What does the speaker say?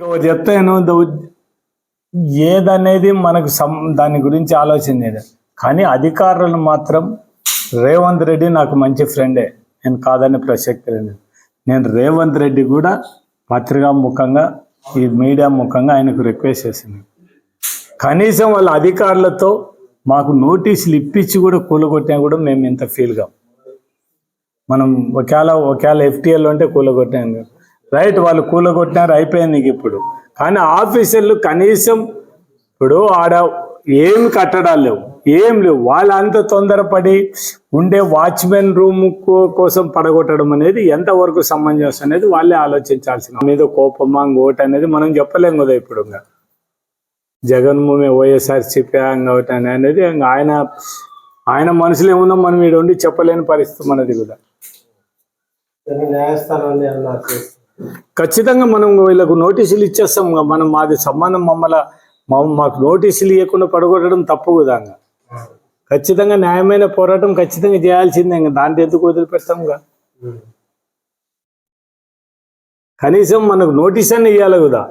చెప్తాను ఏదనేది మనకు సం దాని గురించి ఆలోచన లేదు. కానీ అధికారులు మాత్రం రేవంత్ రెడ్డి నాకు మంచి ఫ్రెండే. నేను కాదని ప్రసక్తి లేదు. నేను రేవంత్ రెడ్డి కూడా పత్రికా ముఖంగా ఈ మీడియా ముఖంగా ఆయనకు రిక్వెస్ట్ చేసింది. కనీసం వాళ్ళ అధికారులతో మాకు నోటీసులు ఇప్పించి కూడా కూలగొట్టినా కూడా మేము ఇంత ఫీల్గా మనం ఒకవేళ ఒకవేళ ఎఫ్టీఎల్ ఉంటే కూలగొట్టాను రైట్ వాళ్ళు కూలగొట్టినారు అయిపోయింది నీకు ఇప్పుడు. కానీ ఆఫీసర్లు కనీసం ఇప్పుడు ఆడ ఏం కట్టడాలు లేవు ఏం లేవు. వాళ్ళంత తొందరపడి ఉండే వాచ్మెన్ రూమ్ కోసం పడగొట్టడం అనేది ఎంతవరకు సమంజసం అనేది వాళ్ళే ఆలోచించాల్సిన మీద కోపమా ఇంకోటి అనేది మనం చెప్పలేం కదా ఇప్పుడు ఇంకా. జగన్మోహన్ వైఎస్ఆర్సీపీ ఇంకోటి అనేది ఇంకా ఆయన ఆయన మనసులో ఏముందో మనం ఈడ ఉండి చెప్పలేని పరిస్థితి మనది కూడా. న్యాయస్థానాన్ని ఖచ్చితంగా మనం వీళ్ళకు నోటీసులు ఇచ్చేస్తాం. మనం మాది సంబంధం మమ్మల్ని మా- మాకు నోటీసులు ఇవ్వకుండా పడగొట్టడం తప్పు కదా. ఖచ్చితంగా న్యాయమైన పోరాటం ఖచ్చితంగా చేయాల్సిందే ఇంకా దాంట్లో ఎందుకు వదిలిపెడతాం కనీసం మనకు నోటీస్ అని ఇవ్వాలి కదా